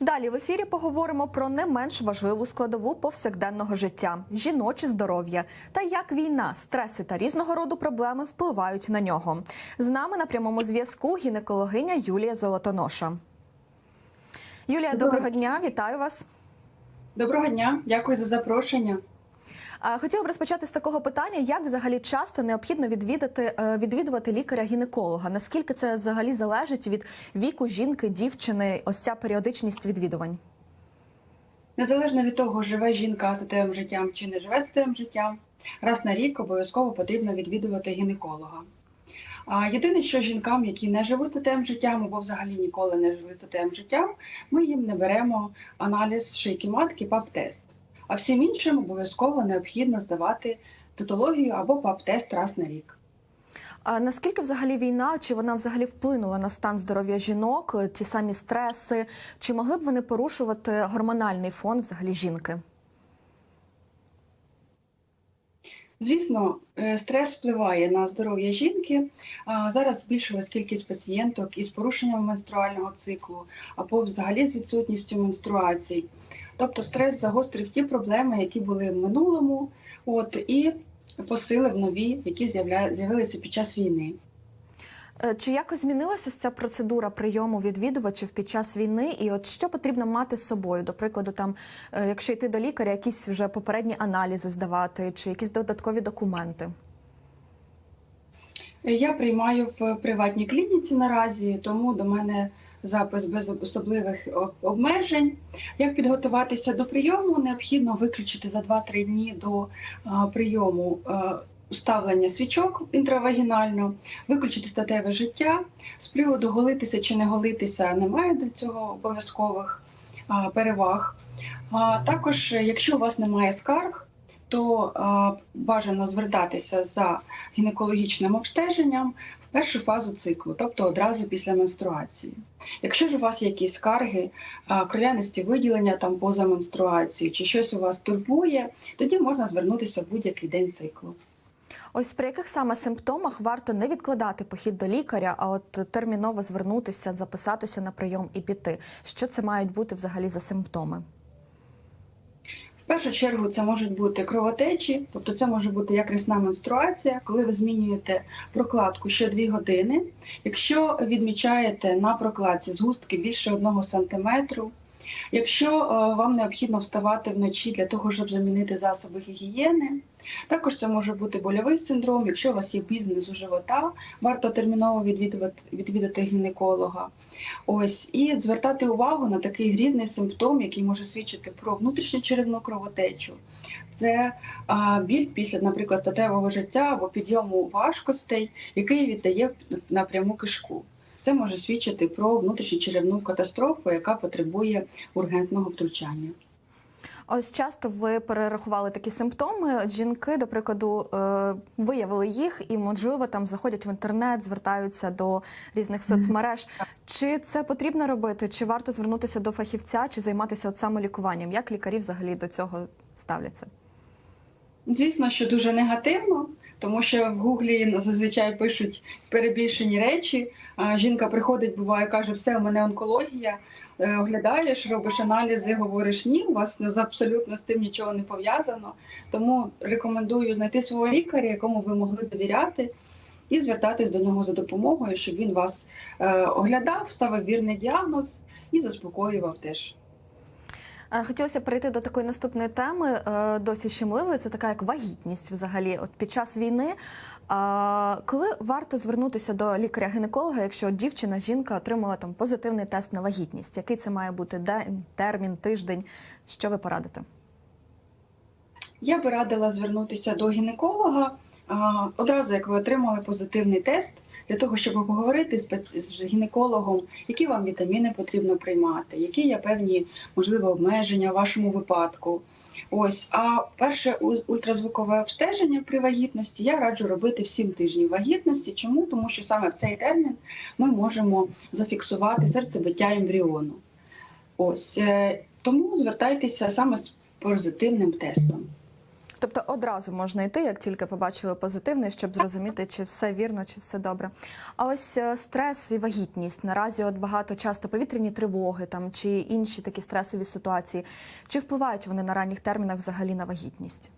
Далі в ефірі поговоримо про не менш важливу складову повсякденного життя жіноче здоров'я та як війна, стреси та різного роду проблеми впливають на нього. З нами на прямому зв'язку гінекологиня Юлія Золотоноша. Юлія, доброго дня, вітаю вас. Доброго дня, дякую за запрошення. Хотіла б розпочати з такого питання: як взагалі часто необхідно відвідати е, відвідувати лікаря-гінеколога? Наскільки це взагалі залежить від віку жінки, дівчини? Ось ця періодичність відвідувань? Незалежно від того, живе жінка статевим життям чи не живе статевим життям, раз на рік обов'язково потрібно відвідувати гінеколога. А єдине, що жінкам, які не живуть статевим життям або взагалі ніколи не жили статевим життям, ми їм не беремо аналіз шийки матки ПАП-тест. А всім іншим обов'язково необхідно здавати цитологію або ПАП-тест раз на рік. А наскільки взагалі війна, чи вона взагалі вплинула на стан здоров'я жінок, ті самі стреси, чи могли б вони порушувати гормональний фон взагалі жінки? Звісно, е, стрес впливає на здоров'я жінки. Зараз збільшилась кількість пацієнток із порушенням менструального циклу або взагалі з відсутністю менструацій. Тобто стрес загострив ті проблеми, які були в минулому, от і посилив нові, які з'явилися під час війни. Е, Чи якось змінилася ця процедура прийому відвідувачів під час війни? І от що потрібно мати з собою? До прикладу, там, е, якщо йти до лікаря, якісь вже попередні аналізи здавати, чи якісь додаткові документи? Я приймаю в приватній клініці наразі, тому до мене запис без особливих обмежень. Як підготуватися до прийому, необхідно виключити за 2-3 дні до прийому а, ставлення свічок інтравагінально, виключити статеве життя. З приводу голитися чи не голитися, немає до цього обов'язкових переваг. А, Також, якщо у вас немає скарг, то а, бажано звертатися за гінекологічним обстеженням в першу фазу циклу, тобто одразу після менструації. Якщо ж у вас є якісь скарги, а, кров'янисті виділення там поза менструацією, чи щось у вас турбує, тоді можна звернутися в будь-який день циклу. Ось при яких саме симптомах варто не відкладати похід до лікаря, а от терміново звернутися, записатися на прийом і піти. Що це мають бути взагалі за симптоми? В першу чергу це можуть бути кровотечі, тобто це може бути як рясна менструація, коли ви змінюєте прокладку що 2 години. Якщо відмічаєте на прокладці згустки більше 1 см, якщо е, вам необхідно вставати вночі для того, щоб замінити засоби гігієни, також це може бути больовий синдром. Якщо у вас є біль внизу живота, варто терміново відвідувати, відвідати гінеколога. Ось і звертати увагу на такий грізний симптом, який може свідчити про внутрішню черевну кровотечу. Це біль після, наприклад, статевого життя або підйому важкостей, який віддає напряму кишку. Це може свідчити про внутрішню черевну катастрофу, яка потребує ургентного втручання. Ось часто ви перерахували такі симптоми. От Жінки, до прикладу, е, виявили їх і, можливо, там заходять в інтернет, звертаються до різних соцмереж. Чи це потрібно робити? Чи варто звернутися до фахівця, чи займатися от самолікуванням? Як лікарі взагалі до цього ставляться? Звісно, що дуже негативно, тому що в гуглі зазвичай пишуть перебільшені речі. Жінка приходить, буває, каже, все, у мене онкологія. Е, Оглядаєш, робиш аналізи, говориш ні, у вас абсолютно з цим нічого не пов'язано. Тому рекомендую знайти свого лікаря, якому ви могли довіряти, і звертатись до нього за допомогою, щоб він вас е, оглядав, ставив вірний діагноз і заспокоював теж. Е, Хотілося перейти до такої наступної теми, е, досі щемливої. Це така як вагітність взагалі. От під час війни. Коли варто звернутися до лікаря-гінеколога, якщо дівчина, жінка отримала там позитивний тест на вагітність? Який це має бути день, термін, тиждень? Що ви порадите? Я би радила звернутися до гінеколога одразу, як ви отримали позитивний тест, для того, щоб поговорити з гінекологом, які вам вітаміни потрібно приймати, які є певні можливо обмеження в вашому випадку. Ось, а перше ультразвукове обстеження при вагітності я раджу робити в 7 тижнів вагітності. Чому? Тому що саме в цей термін ми можемо зафіксувати серцебиття ембріону. Ось е, тому звертайтеся саме з позитивним тестом. Тобто одразу можна йти, як тільки побачили позитивний, щоб зрозуміти, чи все вірно, чи все добре. А ось е, стрес і вагітність наразі, от багато часто повітряні тривоги там чи інші такі стресові ситуації. Чи впливають вони на ранніх термінах взагалі на вагітність?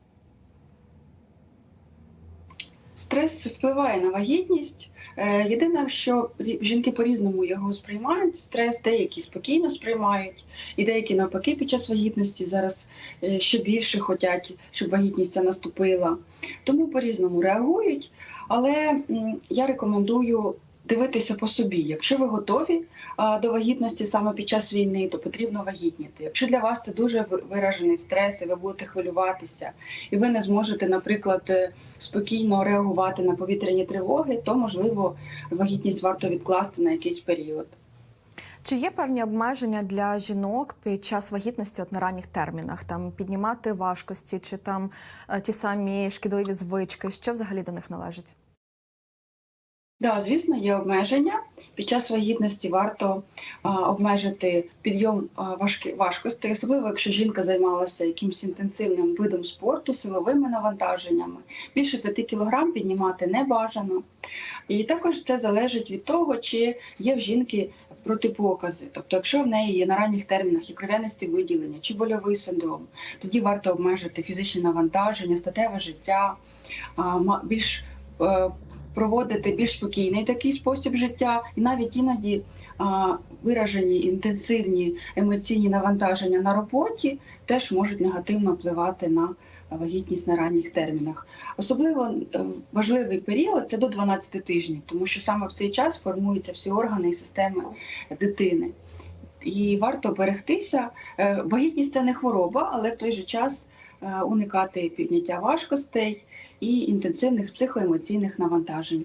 Стрес впливає на вагітність. Е, Єдине, що жінки по-різному його сприймають. Стрес деякі спокійно сприймають, і деякі навпаки під час вагітності зараз е, ще більше хочуть, щоб вагітність ця наступила. Тому по-різному реагують. Але я рекомендую дивитися по собі. Якщо ви готові до вагітності саме під час війни, то потрібно вагітніти. Якщо для вас це дуже виражений стрес, і ви будете хвилюватися, і ви не зможете, наприклад, е, спокійно реагувати на повітряні тривоги, то можливо вагітність варто відкласти на якийсь період. Чи є певні обмеження для жінок під час вагітності от на ранніх термінах? Там піднімати важкості, чи там е, ті самі шкідливі звички? Що взагалі до них належить? Да, звісно, є обмеження. Під час вагітності варто а, обмежити підйом а, важки, важкостей, особливо якщо жінка займалася якимось інтенсивним видом спорту, силовими навантаженнями. Більше 5 кг піднімати не бажано. І також це залежить від того, чи є в жінки протипокази. Тобто, якщо в неї є на ранніх термінах і кров'янисті виділення чи больовий синдром, тоді варто обмежити фізичні навантаження, статеве життя, а, більш е, проводити більш спокійний такий спосіб життя, і навіть іноді а, виражені інтенсивні емоційні навантаження на роботі теж можуть негативно впливати на вагітність на ранніх термінах. Особливо е, важливий період це до 12 тижнів, тому що саме в цей час формуються всі органи і системи дитини. І варто берегтися. Е, Вагітність це не хвороба, але в той же час уникати підняття важкостей і інтенсивних психоемоційних навантажень.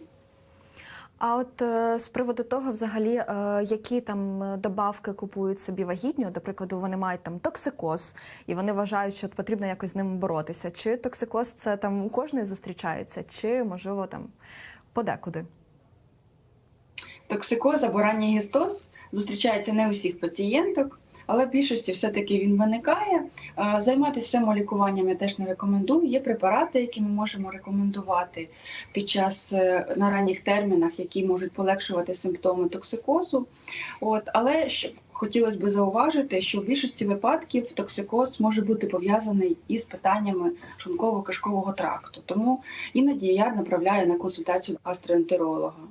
А от е, з приводу того, взагалі, е, які там е, добавки купують собі вагітні, От, до прикладу, вони мають там токсикоз, і вони вважають, що потрібно якось з ним боротися. Чи токсикоз це там у кожної зустрічається, чи можливо там подекуди? Токсикоз або ранній гістоз зустрічається не у всіх пацієнток, але в більшості все-таки він виникає. Займатися самолікуванням я теж не рекомендую. Є препарати, які ми можемо рекомендувати під час е, на ранніх термінах, які можуть полегшувати симптоми токсикозу. От, але хотілося б зауважити, що в більшості випадків токсикоз може бути пов'язаний із питаннями шлунково-кишкового тракту. Тому іноді я направляю на консультацію гастроентеролога.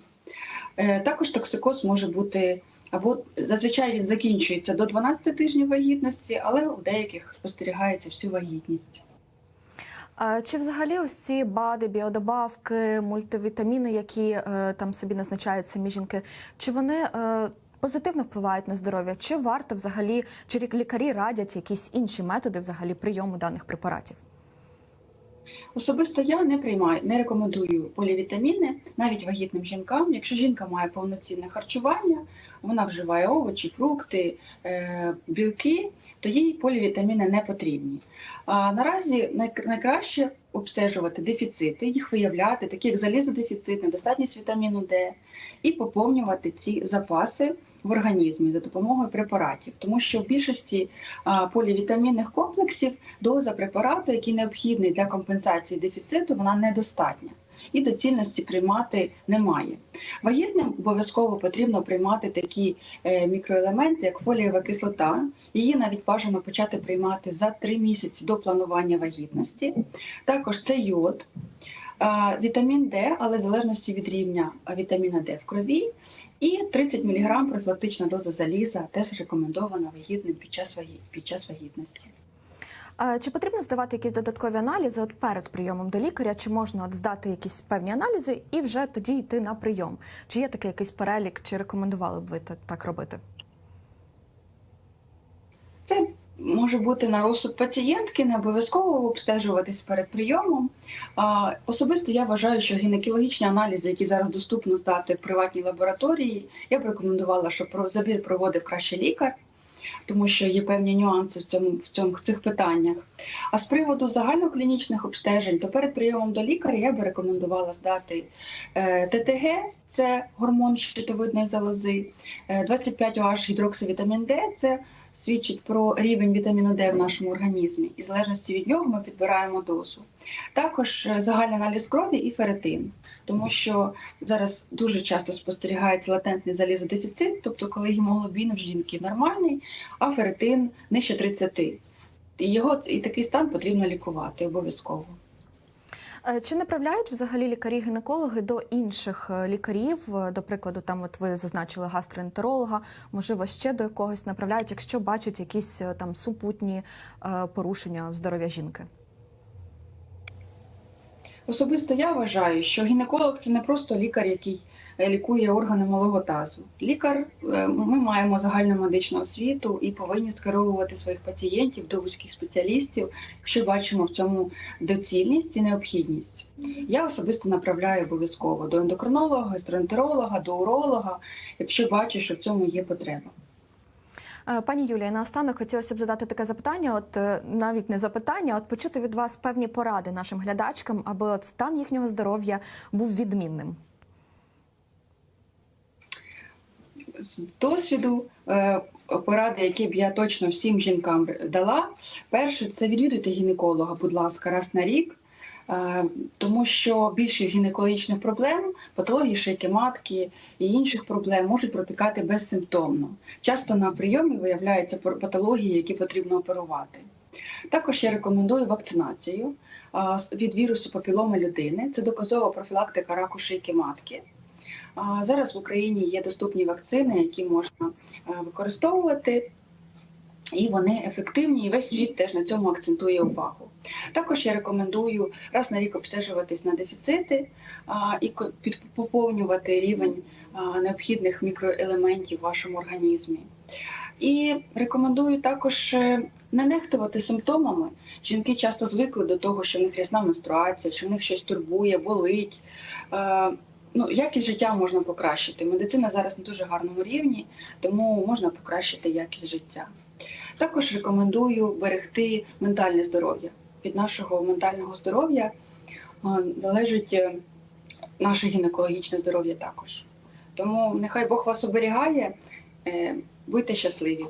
Е, Також токсикоз може бути або зазвичай він закінчується до 12 тижнів вагітності, але у деяких спостерігається всю вагітність. Чи взагалі ось ці БАДи, біодобавки, мультивітаміни, які е, там собі назначають самі жінки, чи вони е, позитивно впливають на здоров'я? Чи варто взагалі, чи лі- лікарі радять якісь інші методи взагалі прийому даних препаратів? Особисто я не приймаю, не рекомендую полівітаміни навіть вагітним жінкам. Якщо жінка має повноцінне харчування, вона вживає овочі, фрукти, е, білки, то їй полівітаміни не потрібні. А наразі най- найкраще обстежувати дефіцити, їх виявляти, такі як залізодефіцит, недостатність вітаміну Д, і поповнювати ці запаси в організмі за допомогою препаратів, тому що в більшості полівітамінних комплексів доза препарату, який необхідний для компенсації дефіциту, вона недостатня. І доцільності приймати немає. Вагітним обов'язково потрібно приймати такі е, мікроелементи, як фолієва кислота. Її навіть бажано почати приймати за 3 місяці до планування вагітності. Також це йод, вітамін Д, але в залежності від рівня вітаміна Д в крові, і 30 мг профілактична доза заліза теж рекомендована вагітним під час, під час вагітності. Чи потрібно здавати якісь додаткові аналізи от перед прийомом до лікаря? Чи можна от здати якісь певні аналізи і вже тоді йти на прийом? Чи є такий якийсь перелік, чи рекомендували б ви так робити? Це може бути на розсуд пацієнтки, не обов'язково обстежуватись перед прийомом. Особисто я вважаю, що гінекологічні аналізи, які зараз доступно здати в приватній лабораторії, я б рекомендувала, щоб забір проводив краще лікар. тому що є певні нюанси в цьому в цьому в цих питаннях. А з приводу загальноклінічних обстежень, то перед прийомом до лікаря я би рекомендувала здати е, ТТГ, це гормон щитовидної залози, е, 25OH гідроксивітамін Д це свідчить про рівень вітаміну Д в нашому організмі, і в залежності від нього ми підбираємо дозу. Також е, загальний аналіз крові і ферритин, тому що зараз дуже часто спостерігається латентний залізодефіцит, тобто коли гемоглобін в жінки нормальний, а ферритин нижче 30. І його і такий стан потрібно лікувати обов'язково. Е, Чи направляють взагалі лікарі-гінекологи до інших е, лікарів? Е, До прикладу, там от ви зазначили гастроентеролога, можливо, ще до якогось направляють, якщо бачать якісь там супутні порушення в здоров'я жінки? Особисто я вважаю, що гінеколог це не просто лікар, який лікує органи малого тазу. Лікар, е, ми маємо загальну медичну освіту і повинні скеровувати своїх пацієнтів до вузьких спеціалістів, якщо бачимо в цьому доцільність і необхідність. Я особисто направляю обов'язково до ендокринолога, гастроентеролога, до уролога, якщо бачу, що в цьому є потреба. Е, Пані Юлія, наостанок хотілося б задати таке запитання, от е, навіть не запитання, от почути від вас певні поради нашим глядачкам, аби от стан їхнього здоров'я був відмінним. З досвіду е, поради, які б я точно всім жінкам дала. Перше, це відвідуйте гінеколога, будь ласка, раз на рік. е, Тому що більшість гінекологічних проблем, патології шийки матки і інших проблем можуть протикати безсимптомно. Часто на прийомі виявляються патології, які потрібно оперувати. Також я рекомендую вакцинацію від вірусу папіломи людини. Це доказова профілактика раку шийки матки. А, Зараз в Україні є доступні вакцини, які можна е, використовувати, і вони ефективні, і весь світ теж на цьому акцентує увагу. Також я рекомендую раз на рік обстежуватись на дефіцити а, і поповнювати рівень а, необхідних мікроелементів в вашому організмі. І рекомендую також е, не нехтувати симптомами. Жінки часто звикли до того, що в них рясна менструація, що в них щось турбує, болить. Е, Ну, якість життя можна покращити. Медицина зараз на дуже гарному рівні, тому можна покращити якість життя. Також рекомендую берегти ментальне здоров'я. Від нашого ментального здоров'я е, залежить е, наше гінекологічне здоров'я також. Тому нехай Бог вас оберігає, е, будьте щасливі.